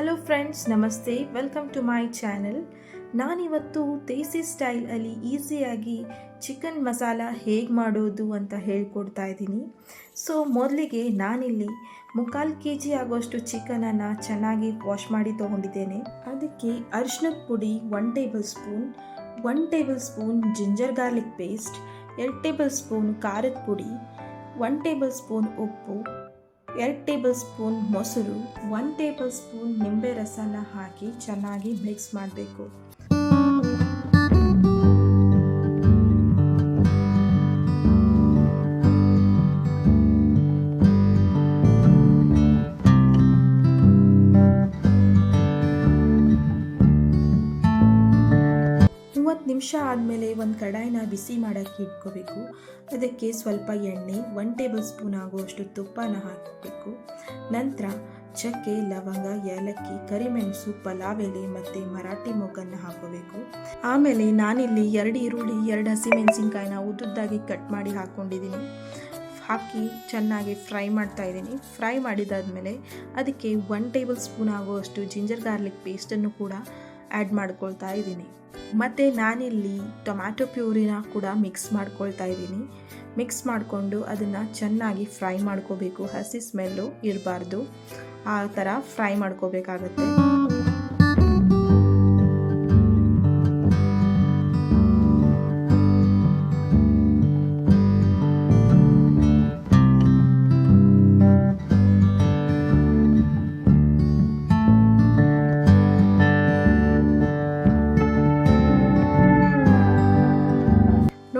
Hello friends ನಮಸ್ತೆ welcome to my channel ನಾನಿವತ್ತು ದೇಸಿ ಸ್ಟೈಲಲ್ಲಿ ಈಸಿಯಾಗಿ ಚಿಕನ್ ಮಸಾಲ ಹೇಗೆ ಮಾಡೋದು ಅಂತ ಹೇಳ್ಕೊಡ್ತಾ ಇದ್ದೀನಿ. ಸೊ ಮೊದಲಿಗೆ ನಾನಿಲ್ಲಿ ಮುಕ್ಕಾಲು ಕೆ ಜಿ ಆಗುವಷ್ಟು ಚಿಕನನ್ನು ಚೆನ್ನಾಗಿ ವಾಶ್ ಮಾಡಿ ತೊಗೊಂಡಿದ್ದೇನೆ. ಅದಕ್ಕೆ ಅರಿಶಿನದ ಪುಡಿ one tablespoon one tablespoon ginger garlic paste ಎರಡು ಟೇಬಲ್ ಸ್ಪೂನ್ ಖಾರದ ಪುಡಿ ಒನ್ ಟೇಬಲ್ ಸ್ಪೂನ್ ಉಪ್ಪು ಎರಡು ಟೇಬಲ್ ಸ್ಪೂನ್ ಮೊಸರು ಒನ್ ಟೇಬಲ್ ಸ್ಪೂನ್ ನಿಂಬೆ ರಸನ ಹಾಕಿ ಚೆನ್ನಾಗಿ ಮಿಕ್ಸ್ ಮಾಡಬೇಕು. ಮೂವತ್ತು ನಿಮಿಷ ಆದಮೇಲೆ ಒಂದು ಕಡಾಯಿನ ಬಿಸಿ ಮಾಡೋಕ್ಕೆ ಇಟ್ಕೋಬೇಕು. ಅದಕ್ಕೆ ಸ್ವಲ್ಪ ಎಣ್ಣೆ ಒನ್ ಟೇಬಲ್ ಸ್ಪೂನ್ ಆಗುವಷ್ಟು ತುಪ್ಪನ ಹಾಕಬೇಕು. ನಂತರ ಚಕ್ಕೆ, ಲವಂಗ, ಏಲಕ್ಕಿ, ಕರಿಮೆಣಸು, ಪಲಾವ್ ಎಲೆ ಮತ್ತು ಮರಾಠಿ ಮೊಗ್ಗನ್ನು ಹಾಕೋಬೇಕು ಆಮೇಲೆ ನಾನಿಲ್ಲಿ ಎರಡು ಈರುಳ್ಳಿ, ಎರಡು ಹಸಿಮೆಣಸಿನ್ಕಾಯಿನ ಉದ್ದುದ್ದಾಗಿ ಕಟ್ ಮಾಡಿ ಹಾಕ್ಕೊಂಡಿದ್ದೀನಿ ಹಾಕಿ ಚೆನ್ನಾಗಿ ಫ್ರೈ ಮಾಡ್ತಾ ಇದ್ದೀನಿ. ಫ್ರೈ ಮಾಡಿದಾದಮೇಲೆ ಅದಕ್ಕೆ ಒನ್ ಟೇಬಲ್ ಸ್ಪೂನ್ ಆಗುವಷ್ಟು ಜಿಂಜರ್ ಗಾರ್ಲಿಕ್ ಪೇಸ್ಟನ್ನು ಕೂಡ ಆ್ಯಡ್ ಮಾಡ್ಕೊಳ್ತಾ ಇದ್ದೀನಿ. ಮತ್ತು ನಾನಿಲ್ಲಿ ಟೊಮ್ಯಾಟೊ ಪ್ಯೂರಿನ ಕೂಡ ಮಿಕ್ಸ್ ಮಾಡ್ಕೊಳ್ತಾ ಇದ್ದೀನಿ. ಮಿಕ್ಸ್ ಮಾಡಿಕೊಂಡು ಅದನ್ನು ಚೆನ್ನಾಗಿ ಫ್ರೈ ಮಾಡ್ಕೋಬೇಕು. ಹಸಿ ಸ್ಮೆಲ್ಲು ಇರಬಾರ್ದು. ಆ ಥರ ಫ್ರೈ ಮಾಡ್ಕೋಬೇಕಾಗತ್ತೆ.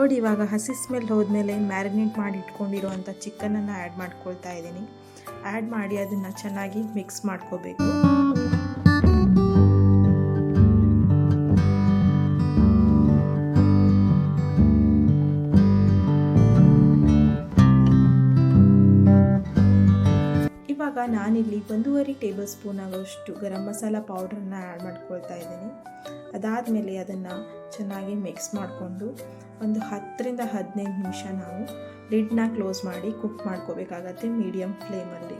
ನೋಡಿ, ಇವಾಗ ಹಸಿ ಸ್ಮೆಲ್ ಹೋದ್ಮೇಲೆ ಮ್ಯಾರಿನೇಟ್ ಮಾಡಿ ಇಟ್ಕೊಂಡಿರೋವಂಥ ಚಿಕನನ್ನು ಆ್ಯಡ್ ಮಾಡ್ಕೊಳ್ತಾ ಇದ್ದೀನಿ. ಆ್ಯಡ್ ಮಾಡಿ ಅದನ್ನು ಚೆನ್ನಾಗಿ ಮಿಕ್ಸ್ ಮಾಡ್ಕೋಬೇಕು. ಇವಾಗ ನಾನಿಲ್ಲಿ ಒಂದೂವರೆ ಟೇಬಲ್ ಸ್ಪೂನ್ ಆಗೋಷ್ಟು ಗರಂ ಮಸಾಲ ಪೌಡ್ರನ್ನ ಆ್ಯಡ್ ಮಾಡ್ಕೊಳ್ತಾ ಇದ್ದೀನಿ. ಅದಾದಮೇಲೆ ಅದನ್ನು ಚೆನ್ನಾಗಿ ಮಿಕ್ಸ್ ಮಾಡಿಕೊಂಡು ಒಂದು ಹತ್ತರಿಂದ ಹದಿನೈದು ನಿಮಿಷ ನಾವು ಲಿಡ್ನ ಕ್ಲೋಸ್ ಮಾಡಿ ಕುಕ್ ಮಾಡ್ಕೋಬೇಕಾಗತ್ತೆ ಮೀಡಿಯಮ್ ಫ್ಲೇಮಲ್ಲಿ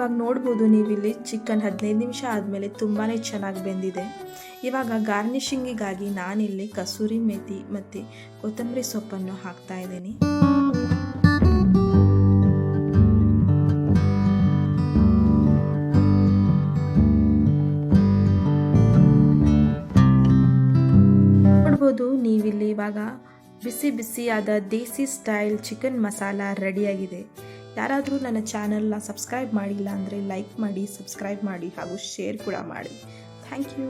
ಇವಾಗ ನೋಡ್ಬೋದು ನೀವಿಲ್ಲಿ ಚಿಕನ್ ಹದಿನೈದು ನಿಮಿಷ ಆದಮೇಲೆ ತುಂಬಾ ಚೆನ್ನಾಗಿ ಬೆಂದಿದೆ. ಇವಾಗ ಗಾರ್ನಿಶಿಂಗಿಗಾಗಿ ನಾನಿಲ್ಲಿ ಕಸೂರಿ ಮೇಥಿ ಮತ್ತು ಕೊತ್ತಂಬರಿ ಸೊಪ್ಪನ್ನು ಹಾಕ್ತಾ ಇದ್ದೀನಿ. ನೋಡ್ಬೋದು ನೀವಿಲ್ಲಿ ಇವಾಗ ಬಿಸಿ ಬಿಸಿಯಾದ ದೇಸಿ ಸ್ಟೈಲ್ ಚಿಕನ್ ಮಸಾಲ ರೆಡಿಯಾಗಿದೆ. ಯಾರಾದರೂ ನನ್ನ ಚಾನಲ್ನ ಸಬ್ಸ್ಕ್ರೈಬ್ ಮಾಡಿಲ್ಲ ಅಂದರೆ ಲೈಕ್ ಮಾಡಿ, ಸಬ್ಸ್ಕ್ರೈಬ್ ಮಾಡಿ ಹಾಗೂ ಶೇರ್ ಕೂಡ ಮಾಡಿ. Thank you.